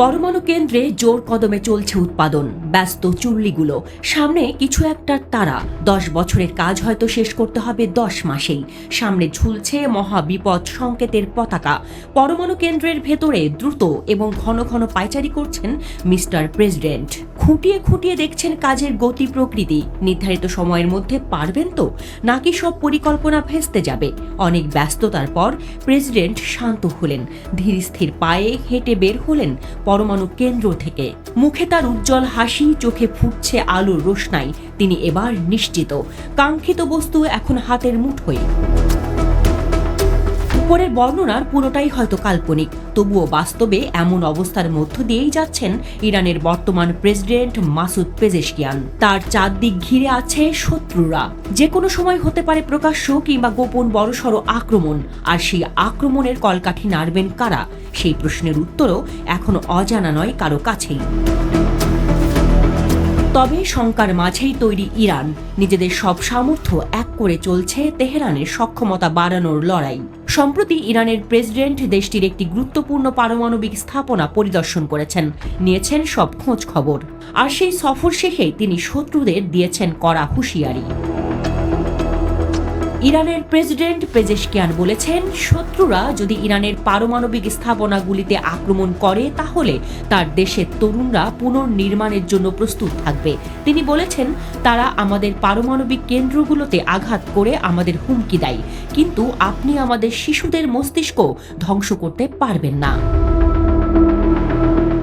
পরমাণু কেন্দ্রে জোর কদমে চলছে উৎপাদন। ব্যস্ত চুল্লিগুলো। সামনে কিছু একটা তারা। দশ বছরের কাজ হয়তো শেষ করতে হবে দশ মাসেই। সামনে ঝুলছে মহা বিপদ সংকেতের পতাকা। পরমাণু কেন্দ্রের ভেতরে দ্রুত এবং ঘন ঘন পায়চারি করছেন মিস্টার প্রেসিডেন্ট। খুঁটিয়ে খুঁটিয়ে দেখছেন কাজের গতি প্রকৃতি। নির্ধারিত সময়ের মধ্যে পারবেন তো? নাকি সব পরিকল্পনা ভেস্তে যাবে? অনেক ব্যস্ততার পর প্রেসিডেন্ট শান্ত হলেন। ধীর স্থির পায়ে হেঁটে বের হলেন। পরমাণু কেন্দ্র থেকে। মুখে তার উজ্জ্বল হাসি, চোখে ফুটছে আলোর রোশনাই। তিনি এবার নিশ্চিত। কাঙ্ক্ষিত বস্তু এখন হাতের মুঠোয়। উপরের বর্ণনার পুরোটাই হয়তো কাল্পনিক, তবুও বাস্তবে এমন অবস্থার মধ্য দিয়েই যাচ্ছেন ইরানের বর্তমান প্রেসিডেন্ট মাসুদ পেজেশকিয়ান। তার চারদিক ঘিরে আছে শত্রুরা। যে কোনো সময় হতে পারে প্রকাশ্য কিংবা গোপন বড়সড় আক্রমণ। আর সেই আক্রমণের কলকাঠি নাড়বেন কারা? সেই প্রশ্নের উত্তরও এখনও অজানা নয়, কারও কাছেই। তবে শঙ্কার মাঝেই তৈরি ইরান। নিজেদের সব সামর্থ্য এক করে চলছে তেহরানের সক্ষমতা বাড়ানোর লড়াই। সম্প্রতি ইরানের প্রেসিডেন্ট দেশটির একটি গুরুত্বপূর্ণ পারমাণবিক স্থাপনা পরিদর্শন করেছেন। নিয়েছেন সব খোঁজ খবর। আর সেই সফর শেষে তিনি শত্রুদের দিয়েছেন কড়া হুঁশিয়ারি। ইরানের প্রেসিডেন্ট পেজেশকিয়ান বলেছেন, শত্রুরা যদি ইরানের পারমাণবিক স্থাপনাগুলিতে আক্রমণ করে, তাহলে তার দেশের তরুণরা পুনর্নির্মাণের জন্য প্রস্তুত থাকবে। তিনি বলেছেন, তারা আমাদের পারমাণবিক কেন্দ্রগুলোতে আঘাত করে আমাদের হুমকি দেয়, কিন্তু আপনি আমাদের শিশুদের মস্তিষ্ক ধ্বংস করতে পারবেন না।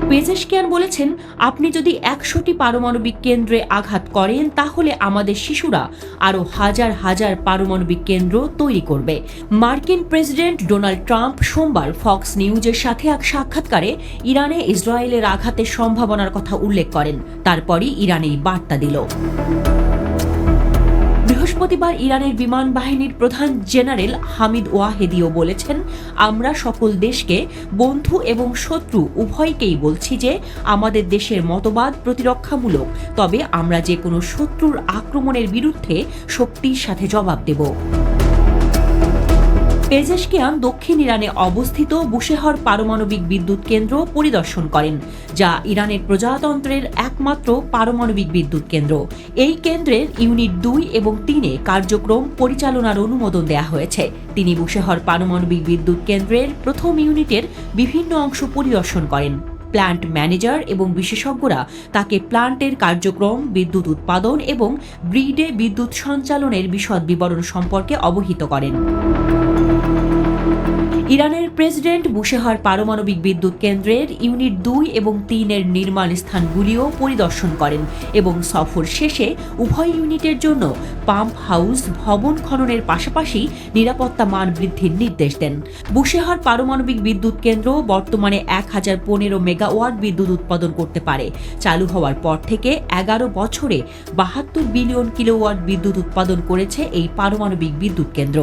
পেজেশকিয়ান বলেছেন, আপনি যদি একশোটি পারমাণবিক কেন্দ্রে আঘাত করেন, তাহলে আমাদের শিশুরা আরও হাজার হাজার পারমাণবিক কেন্দ্র তৈরি করবে। মার্কিন প্রেসিডেন্ট ডোনাল্ড ট্রাম্প সোমবার ফক্স নিউজের সাথে এক সাক্ষাৎকারে ইরানে ইসরায়েলের আঘাতের সম্ভাবনার কথা উল্লেখ করেন। তারপরই ইরান বার্তা দিল। বৃহস্পতিবার ইরানের বিমান বাহিনীর প্রধান জেনারেল হামিদ ওয়াহেদিও বলেছেন, আমরা সকল দেশকে বন্ধু এবং শত্রু, উভয়কেই বলছি যে আমাদের দেশের মতবাদ প্রতিরক্ষামূলক, তবে আমরা যে কোনো শত্রুর আক্রমণের বিরুদ্ধে শক্তির সাথে জবাব দেব। পেজেশকিয়ান দক্ষিণ ইরানে অবস্থিত বুশেহর পারমাণবিক বিদ্যুৎ কেন্দ্র পরিদর্শন করেন, যা ইরানের প্রজাতন্ত্রের একমাত্র পারমাণবিক বিদ্যুৎ কেন্দ্র। এই কেন্দ্রের ইউনিট দুই এবং তিনে কার্যক্রম পরিচালনার অনুমোদন দেওয়া হয়েছে। তিনি বুশেহর পারমাণবিক বিদ্যুৎ কেন্দ্রের প্রথম ইউনিটের বিভিন্ন অংশ পরিদর্শন করেন। প্ল্যান্ট ম্যানেজার এবং বিশেষজ্ঞরা তাকে প্ল্যান্টের কার্যক্রম, বিদ্যুৎ উৎপাদন এবং ব্রিডে বিদ্যুৎ সঞ্চালনের বিশদ বিবরণ সম্পর্কে অবহিত করেন। ইরানের প্রেসিডেন্ট বুশেহার পারমাণবিক বিদ্যুৎ কেন্দ্রের ইউনিট দুই এবং তিনের নির্মাণ স্থানগুলিও পরিদর্শন করেন এবং সফর শেষে উভয় ইউনিটের জন্য পাম্প হাউস ভবন খননের পাশাপাশি নিরাপত্তা মান বৃদ্ধির নির্দেশ দেন। বুশেহার পারমাণবিক বিদ্যুৎ কেন্দ্র বর্তমানে এক হাজার পনেরো মেগাওয়াট বিদ্যুৎ উৎপাদন করতে পারে। চালু হওয়ার পর থেকে এগারো বছরে বাহাত্তর বিলিয়ন কিলোওয়াট বিদ্যুৎ উৎপাদন করেছে এই পারমাণবিক বিদ্যুৎ কেন্দ্র।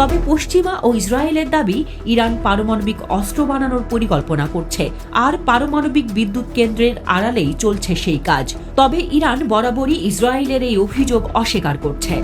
তবে পশ্চিমা ও ইসরায়েলের দাবি, ইরান পারমাণবিক অস্ত্র বানানোর পরিকল্পনা করছে। আর পারমাণবিক বিদ্যুৎ কেন্দ্রের আড়ালেই চলছে সেই কাজ। তবে ইরান বরাবরই ইসরায়েলের এই অভিযোগ অস্বীকার করছে।